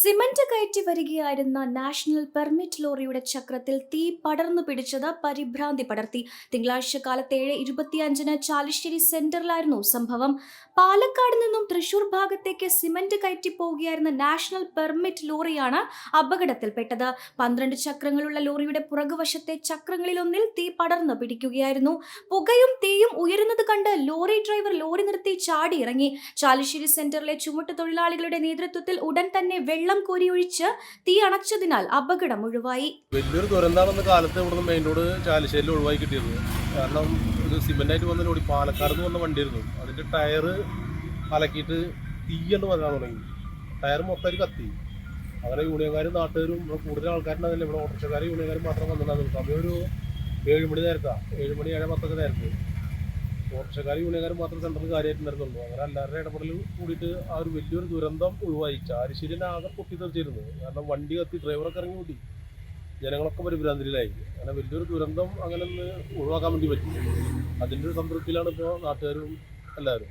Cement കയറ്റി വരികയായിരുന്ന national permit ലോറിയുടെ ചക്രത്തിൽ തീ പടർന്നു പിടിച്ചത് പരിഭ്രാന്തി പടർത്തി. തിങ്കളാഴ്ച കാലത്ത് ഏഴ് ഇരുപത്തിയഞ്ചിന് ചാലിശ്ശേരി സെന്ററിലായിരുന്നു സംഭവം. പാലക്കാട് നിന്നും തൃശൂർ ഭാഗത്തേക്ക് സിമന്റ് കയറ്റി പോവുകയായിരുന്ന നാഷണൽ പെർമിറ്റ് ലോറിയാണ് അപകടത്തിൽപ്പെട്ടത്. പന്ത്രണ്ട് ചക്രങ്ങളുള്ള ലോറിയുടെ പുറകുവശത്തെ ചക്രങ്ങളിലൊന്നിൽ തീ പടർന്നു പിടിക്കുകയായിരുന്നു. പുകയും തീയും ഉയരുന്നത് കണ്ട് ലോറി ഡ്രൈവർ ലോറി നിർത്തി ചാടി ഇറങ്ങി ചാലിശ്ശേരി സെന്ററിലെ ചുമട്ടുതൊഴിലാളികളുടെ നേതൃത്വത്തിൽ ഉടൻ തന്നെ വെള്ളം കോരിയൊഴിച്ച് തീ അണച്ചതിനാൽ അപകടം ഒഴിവായി. വലിയൊരു ദുരന്താണെന്ന കാലത്ത് ഇവിടുന്ന് മെയിൻ റോഡ് ചാലിശ്ശേരിൽ ഒഴിവായി കിട്ടിയിരുന്നു. കാരണം ഇത് സിമെന്റായിട്ട് വന്ന ഓടി പാലക്കാട് നിന്ന് വന്ന വണ്ടിയായിരുന്നു. അതിന്റെ ടയറ് അലക്കിയിട്ട് തീയണ്ട് വരാൻ തുടങ്ങി. ടയർ മൊത്തം കത്തി. അങ്ങനെ യൂണിയൻകാരും നാട്ടുകാരും ഇവിടെ കൂടുതൽ ആൾക്കാരുണ്ടാവില്ല ഇവിടെ ഓട്ടോറിക്ഷക്കാരും യൂണിയൻകാരും മാത്രം വന്നിട്ടുണ്ടായിരുന്നു. സമയം ഒരു ഏഴ് മണി നേരത്താണ് ഏഴ് മണി ഏഴ് പത്തൊക്കെ നേരത്ത്. ഓട്ടോറിക്ഷക്കാരും യൂണിയൻകാരും മാത്രം സെന്ററിൽ കാര്യമായിട്ടുണ്ടായിരുന്നുള്ളൂ അങ്ങനെ എല്ലാവരുടെ ഇടപെടൽ കൂടിയിട്ട് ആ ഒരു വലിയൊരു ദുരന്തം ഒഴിവായി. ചാലിശ്ശേരിനെ ആകെ പൊട്ടിത്തെറിച്ചിരുന്നു കാരണം വണ്ടി കത്തി ഡ്രൈവറൊക്കെ ഇറങ്ങി കൂട്ടി. ജനങ്ങളൊക്കെ പരിഭ്രാന്തിയിലായി. അങ്ങനെ വലിയൊരു ദുരന്തം അങ്ങനെ ഒന്ന് ഒഴിവാക്കാൻ വേണ്ടി പറ്റി. അതിന്റെ ഒരു സംതൃപ്തിയിലാണ് ഇപ്പോൾ നാട്ടുകാരും എല്ലാവരും.